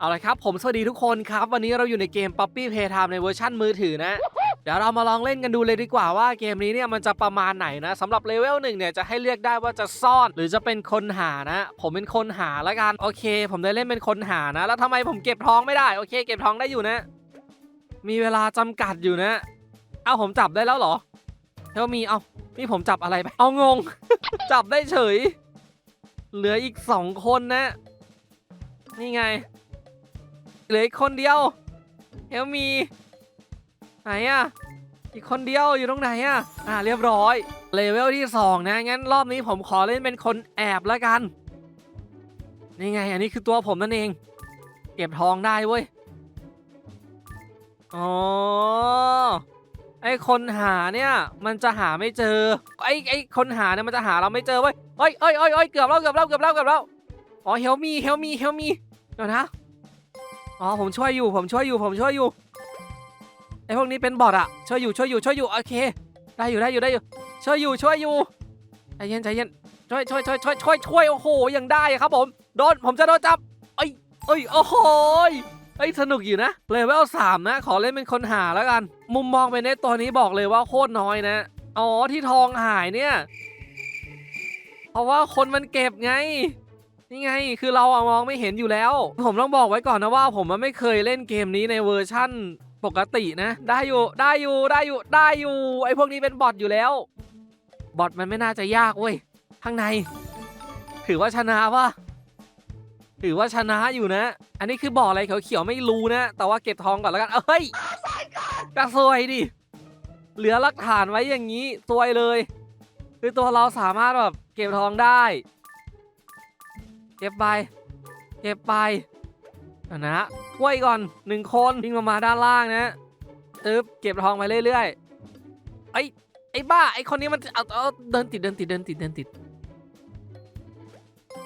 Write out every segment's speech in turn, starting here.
เอาละครับ ผมสวัสดีทุกคนครับ วันนี้เราอยู่ในเกม Puppy Playtime ในเวอร์ชั่นมือถือนะ เดี๋ยวเรามาลองเล่นกันดูเลยดีกว่าว่าเกมนี้เนี่ยมันจะประมาณไหนนะสำหรับเลเวลหนึ่งเนี่ยจะให้เลือกได้ว่าจะซ่อน หรือจะเป็นคนหานะ ผมเป็นคนหาล้วกันโอเค ผมได้เล่นเป็นคนหานะ แล้วทำไมผมเก็บทองไม่ได้โอเค เก็บทองได้อยู่นะ มีเวลาจำกัดอยู่นะ เอาผมจับได้แล้วเหรอเท่ามีเอานี่ผมจับอะไรไปเอางง จับได้เฉย เหลืออีกสองคนนะ นี่ไง เหลืออีกคนเดียวเฮลมีไหนอะอีกคนเดียวอยู่ตรงไหนอะอ่าเรียบร้อยเลเวลที่สองนะ งั้นรอบนี้ผมขอเล่นเป็นคนแอบแล้วกันนี่ไง อันนี้คือตัวผมนั่นเอง เก็บทองได้เว้ยอ๋อไอคนหาเนี่ยมันจะหาไม่เจอไอไอคนหาเนี่ยมันจะหาเราไม่เจอเว้ยเอ้ยเอ้ยเอ้ยเอ้ยเกือบแล้วเกือบแล้วเกือบแล้วเกือบแล้วอ๋อเฮลมีเฮลมีเฮลมีเดี๋ยวนะ อ๋อผมช่วยอยู่ผมช่วยอยู่ผมช่วยอยู่ไอพวกนี้เป็นบอทอะช่วยอยู่ช่วยอยู่ช่วยอยู่โอเค ได้อยู่ได้อยู่ได้อยู่ ช่วยอยู่ช่วยอยู่ใจเย็นใจเย็นช่วยช่วยช่วยช่วยช่วยช่วยโอ้โหยังได้ครับผมโดนผมจะโดนจับเอ้ยเอ้ยโอ้โหยเอ้ยสนุกอยู่นะเลเวลสามนะ ขอเล่นเป็นคนหาแล้วกัน มุมมองไปในตัวนี้บอกเลยว่าโคตรน้อยนะ อ๋อที่ทองหายเนี่ย เพราะว่าคนมันเก็บไง นี่ไง คือเราอะมองไม่เห็นอยู่แล้ว ผมต้องบอกไว้ก่อนนะว่า ผมมันไม่เคยเล่นเกมนี้ในเวอร์ชั่นปกตินะ ได้อยู่ ได้อยู่ ได้อยู่ ได้อยู่ ไอ้พวกนี้เป็นบอทอยู่แล้ว บอทมันไม่น่าจะยากเว้ย ข้างใน ถือว่าชนะวะถือว่าชนะอยู่นะ อันนี้คือบ่ออะไรเขียวๆไม่รู้นะ แต่ว่าเก็บทองก่อนแล้วกัน เอ้ยก็ซวยดิ เหลือหลักฐานไว้อย่างนี้ซวยเลย คือตัวเราสามารถแบบเก็บทองได้ เก็บไป เก็บไปเอานะช่วยก่อนหนึ่งคนวิ่งลงมาด้านล่างนะตึ๊บเก็บทองไปเรื่อยๆไอ้ไอ้บ้าไอ้คนนี้มันเอาเอาเดินติดเดินติดเดินติดเดินติด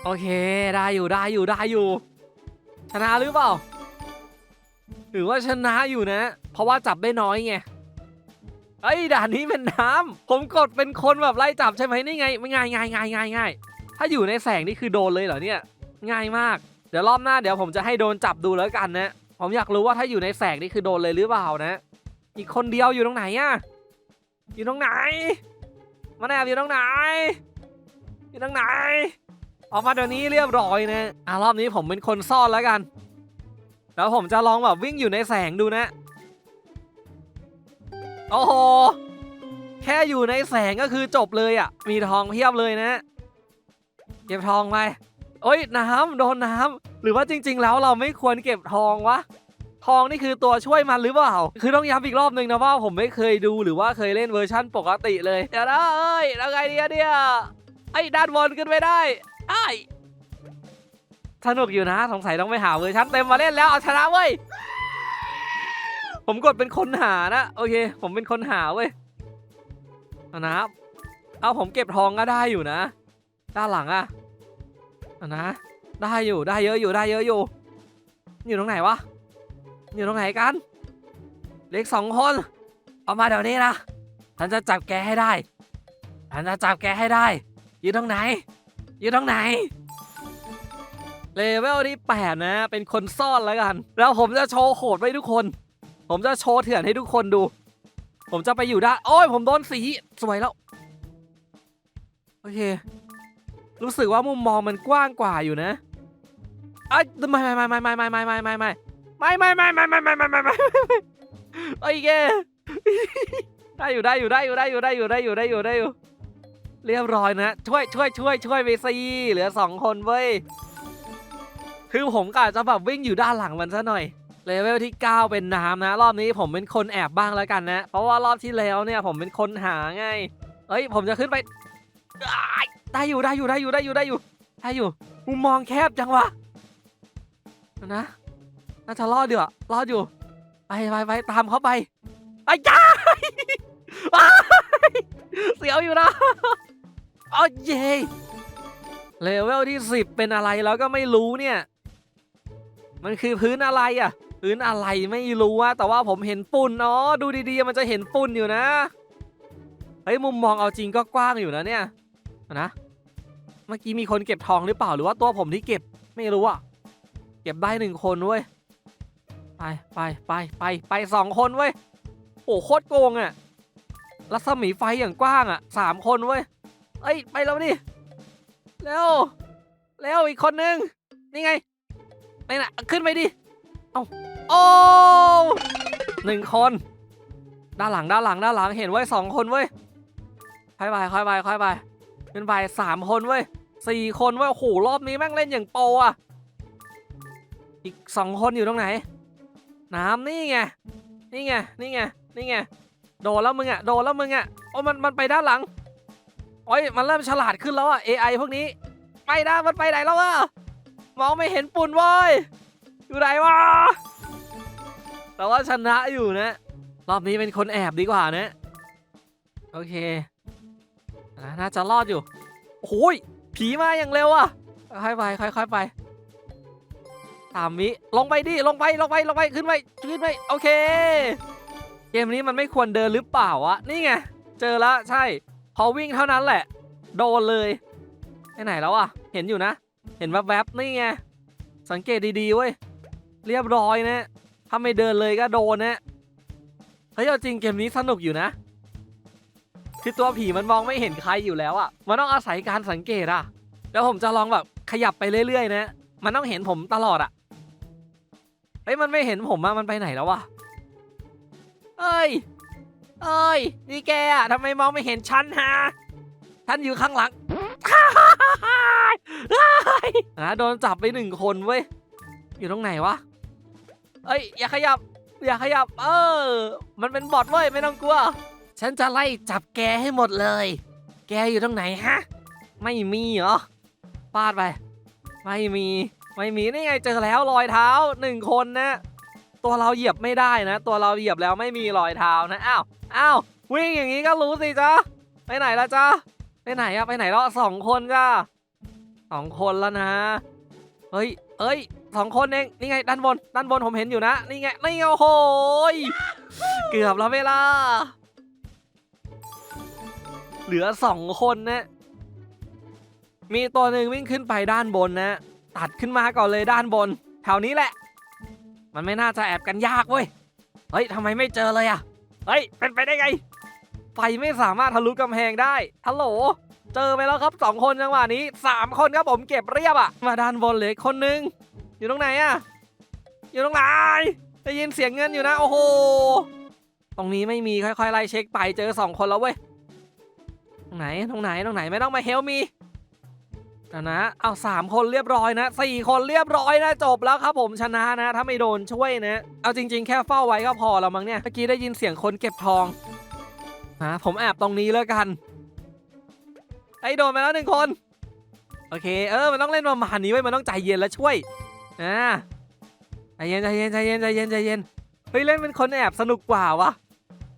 โอเคได้อยู่ได้อยู่ได้อยู่ ชนะหรือเปล่าหรือว่าชนะอยู่นะ เพราะว่าจับได้น้อยไงไอ้ด่านนี้เป็นน้ำผมกดเป็นคนแบบไล่จับใช่ไหมนี่ไงไม่ง่ายง่ายง่ายง่ายง่าย ถ้าอยู่ในแสงนี่คือโดนเลยเหรอเนี่ย ง่ายมาก เดี๋ยวรอบหน้าเดี๋ยวผมจะให้โดนจับดูแล้วกันนะ ผมอยากรู้ว่าถ้าอยู่ในแสงนี่คือโดนเลยหรือเปล่านะ อีกคนเดียวอยู่ตรงไหนอะอยู่ตรงไหนมาแอบอยู่ตรงไหน อยู่ตรงไหน ออกมาเดี๋ยวนี้เรียบร้อยนะอะรอบนี้ผมเป็นคนซ่อนแล้วกัน แล้วผมจะลองแบบวิ่งอยู่ในแสงดูนะ โอ้โห แค่อยู่ในแสงก็คือจบเลยอะ่ะ มีทองเพียบเลยนะ เก็บทองไปโอ้ยน้ำโดนน้ำหรือว่าจริง ๆ แล้วเราไม่ควรเก็บทองวะทองนี่คือตัวช่วยมันหรือเปล่า คือต้องย้ำอีกรอบนึงนะว่าผมไม่เคยดูหรือว่าเคยเล่นเวอร์ชั่นปกติเลยเดี๋ยวนะเอ้ยแล้วไงเนี่ยเนี่ยไอ้ด้านบนขึ้นไปได้ไอ้สนุกอยู่นะ สงสัยต้องไปหาเวอร์ชันเต็มมาเล่นแล้วเอาชนะเว้ย ผมกดเป็นคนหานะ โอเค ผมเป็นคนหาเว้ยนะครับเอาผมเก็บทองก็ได้อยู่นะ ด้านหลังอะนะ ได้อยู่ได้เยอะอยู่ได้เยอะอยู่ อยู่ตรงไหนวะ อยู่ตรงไหนกันเล็กสองคนออกมาเดี๋ยวนี้นะฉันจะจับแกให้ได้ฉันจะจับแกให้ได้ อยู่ตรงไหน อยู่ตรงไหนเลเวลที่แปดนะ เป็นคนซ่อนแล้วกัน แล้วผมจะโชว์โหดไว้ทุกคน ผมจะโชว์เถื่อนให้ทุกคนดู ผมจะไปอยู่ด้านโอ้ยผมโดนสีสวยแล้ว โอเค รู้สึกว่ามุมมองมันกว้างกว่าอยู่นะไอ้ยไม่ไม่ไม่ไม่ไม่ไม่ไม่ไม่ไม่ไม่ไม่ไม่ไม่ไม่ไม่ไม่ไม่ไม่ไม่ไอ้แกได้อยู่ได้อยู่ได้อยู่ได้อยู่ได้อยู่ได้อยู่ได้อยู่ได้อยู่ เรียบร้อยนะช่วยช่วยช่วยช่วยไปสิเหลือสองคนเว้ยคือผมกะจะแบบวิ่งอยู่ด้านหลังมันซะหน่อยเลเวลที่ 9 เป็นน้ำนะ รอบนี้ผมเป็นคนแอบบ้างแล้วกันนะ เพราะว่ารอบที่แล้วเนี่ยผมเป็นคนหาไงเอ้ย ผมจะขึ้นไปอ้าย ได้อยู่ได้อยู่ได้อยู่ได้อยู่ได้อยู่ได้อยู่มุมมองแคบจังวะเดี๋ยวนะน่าจะรอดอยู่อะรอดอยู่ไปไปไปตามเขาไปไอ้จ้าเสียวอยู่นะโอ้เย่เลเวลที่10เป็นอะไรแล้วก็ไม่รู้เนี่ย มันคือพื้นอะไรอะ พื้นอะไรไม่รู้อะแต่ว่าผมเห็นปุ่นอ๋อดูดีๆ มันจะเห็นปุ่นอยู่นะเฮ้ยมุมมองเอาจริงก็กว้างอยู่นะเนี่ย นะ เมื่อกี้มีคนเก็บทองหรือเปล่าหรือว่าตัวผมที่เก็บไม่รู้อะเก็บได้หนึ่งคนเว้ย ไปไปไปไปไปสองคนเว้ย โอ้โคตรโกงอะรัศมีไฟอย่างกว้างอะสามคนเว้ย เอ้ยไปแล้วดิเร็วเร็วอีกคนนึง นี่ไงไปน่ะขึ้นไปดิ เอาโอ้หนึ่งคน ด้านหลังด้านหลังด้านหลังเห็นไว้สองคนเว้ยค่อยไปค่อยไปค่อยไป ขึ้นไปสามคนเว้ยสี่คนเว้ยโอ้โหรอบนี้แม่งเล่นอย่างโปรอะอีกสองคนอยู่ตรงไหน น้ำนี่ไง นี่ไง นี่ไง นี่ไง โดนแล้วมึงอะ โดนแล้วมึงอะ โอ้มัน มันไปด้านหลัง โอ้ย มันเริ่มฉลาดขึ้นแล้วอะ AI พวกนี้ ไปนะมันไปไหนแล้วอะ มองไม่เห็นปุ่นเว้ย อยู่ไหนวะแต่ว่าชนะอยู่นะ รอบนี้เป็นคนแอบดีกว่านะ โอเค น่าจะรอดอยู่โอ้ยผีมาอย่างเร็วอะค่อยไปค่อยๆไปสามวิลงไปดิลงไปลงไปลงไปขึ้นไปขึ้นไปโอเค เกมนี้มันไม่ควรเดินหรือเปล่าวะนี่ไงเจอแล้วใช่ พอวิ่งเท่านั้นแหละ โดนเลยไปไหนแล้วอะเห็นอยู่นะ เห็นแวบๆนี่ไงสังเกตดีๆเว้ยเรียบร้อยนะถ้าไม่เดินเลยก็โดนนะเฮ้ยเอาจริงเกมนี้สนุกอยู่นะ คือตัวผีมันมองไม่เห็นใครอยู่แล้วอะมันต้องอาศัยการสังเกตอะแล้วผมจะลองแบบขยับไปเรื่อยๆ นะ มันต้องเห็นผมตลอดอะเฮ้ยมันไม่เห็นผมอะมันไปไหนแล้ววะเอ้ย เอ้ย นี่แกอะทำไมมองไม่เห็นฉันฮะฉันอยู่ข้างหลังนะโดนจับไปหนึ่งคนเว้ย อยู่ตรงไหนวะ เอ้ย อย่าขยับ อย่าขยับ เออ มันเป็นบอทเว้ย ไม่ต้องกลัว ฉันจะไล่จับแกให้หมดเลย แกอยู่ตรงไหนฮะ ไม่มีเหรอฟาดไป ไม่มี ไม่มีนี่ไงเจอแล้วรอยเท้าหนึ่งคนนะ ตัวเราเหยียบไม่ได้นะ ตัวเราเหยียบแล้วไม่มีรอยเท้านะ อ้าว อ้าว วิ่งอย่างนี้ก็รู้สิจ๊ะ ไปไหนละจ๊ะ ไปไหนอะไปไหนแล้วสองคนจ้าสองคนแล้วนะ เฮ้ยเอ้ยสองคนเอง นี่ไงด้านบน ด้านบนผมเห็นอยู่นะ นี่ไง นี่โอ้โหยเกือบแล้วเวลา เหลือสองคนนะ มีตัวหนึ่งวิ่งขึ้นไปด้านบนนะ ตัดขึ้นมาก่อนเลยด้านบน แถวนี้แหละ มันไม่น่าจะแอบกันยากเว้ย เฮ้ยทำไมไม่เจอเลยอะเฮ้ย เป็นไปได้ไง ไฟไม่สามารถทะลุกำแพงได้ฮัลโหล เจอไปแล้วครับสองคนจังหวะนี้สามคนครับผมเก็บเรียบอะมาด้านบนเลยคนนึง อยู่ตรงไหนอะอยู่ตรงไหนได้ยินเสียงเงินอยู่นะ โอ้โห ตรงนี้ไม่มีค่อยๆไล่เช็คไปเจอสองคนแล้วเว้ย รงไหนตรงไหนตรงไหนไม่ต้องมาเฮลมีนะนะเอาสามคนเรียบร้อยนะสี่คนเรียบร้อยนะจบแล้วครับผมชนะนะ ถ้าไม่โดนช่วยนะ เอาจริง ๆ แค่เฝ้าไว้ก็พอแล้วมั้งเนี่ยเมื่อกี้ได้ยินเสียงคนเก็บทองนะผมแอบตรงนี้แล้วกันไอ้โดนไปแล้วหนึ่งคน โอเค เออมันต้องเล่นประมาณนี้ไว้มันต้องใจเย็นแล้วช่วยอ่าใจเย็นใจเย็นใจเย็นใจเย็นใจเย็นเฮ้ยเล่นเป็นคนแอบสนุกกว่าวะ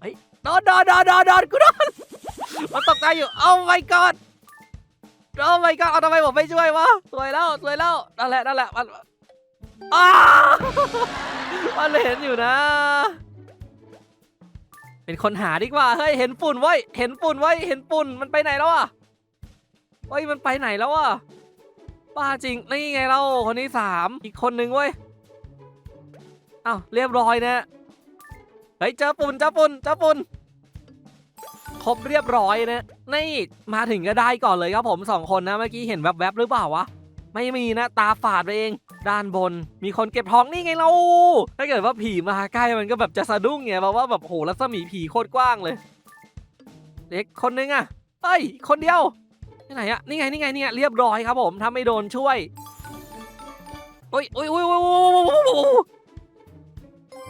เฮ้ยโดนโดนโดนโดนโดนกูโดน มันตกใจอยู่ โอ้ my god โอ้ my god เอาทำไมผมไม่ช่วยวะ สวยแล้วสวยแล้ว นั่นแหละนั่นแหละมันอ้ามันเห็นอยู่นะ เป็นคนหาดีกว่า เฮ้ย เห็นฝุ่นไว้ เห็นฝุ่นไว้ เห็นฝุ่น มันไปไหนแล้วอะเฮ้ย มันไปไหนแล้วอะบ้าจริง นี่ไงเรา คนที่สาม อีกคนนึงเว้ยอ้าวเรียบร้อยนะ เฮ้ย เจอปุ่น เจอปุ่น เจอปุ่น ครบเรียบร้อยนะนี่มาถึงก็ได้ก่อนเลยครับผมสองคนนะเมื่อกี้เห็นแวบๆหรือเปล่าวะไม่มีนะตาฝาดไปเอง ด้านบนมีคนเก็บทองนี่ไงเรา ถ้าเกิดว่าผีมาใกล้มันก็แบบจะสะดุ้งไงเพราะว่าแบบโหรัศมีผีโคตรกว้างเลย เด็กคนนึงอะเฮ้ยคนเดียวที่ไหนอะนี่ไงนี่ไงนี่ไงเรียบร้อยครับผมถ้าไม่โดนช่วยโอ้ยโอ้ยโอ้ยโอ้ยโอ้ย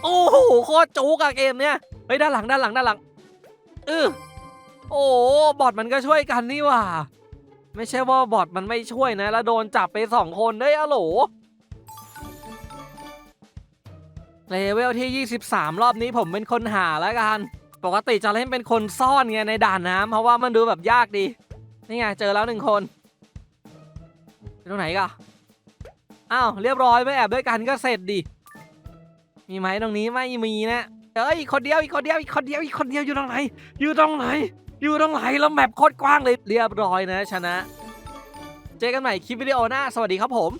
โอ้โหโคตรจุกอะเกมเนี้ยเฮ้ยด้านหลังด้านหลังด้านหลังเออ โอ้บอทมันก็ช่วยกันนี่ว่า ไม่ใช่ว่าบอทมันไม่ช่วยนะ แล้วโดนจับไปสองคนเด้ยอะโหลเลเวลที่ 23 รอบนี้ผมเป็นคนหาแล้วกัน ปกติจะเล่นเป็นคนซ่อนไงในด่านน้ำเพราะว่ามันดูแบบยากดี นี่ไงเจอแล้วหนึ่งคนอยู่ตรงไหนกะอ้าวเรียบร้อยไม่แอบด้วยกันก็เสร็จดิ มีไหมตรงนี้ไม่มีนะเอ้ยคนเดียวอีกคนเดียวอีกคนเดียวอีกคนเดียวอยู่ตรงไหน อยู่ตรงไหน อยู่ตรงไหนแล้วแมปโคตรกว้างเลยเรียบร้อยนะชนะ เจอกันใหม่คลิปวิดีโอหน้า สวัสดีครับผม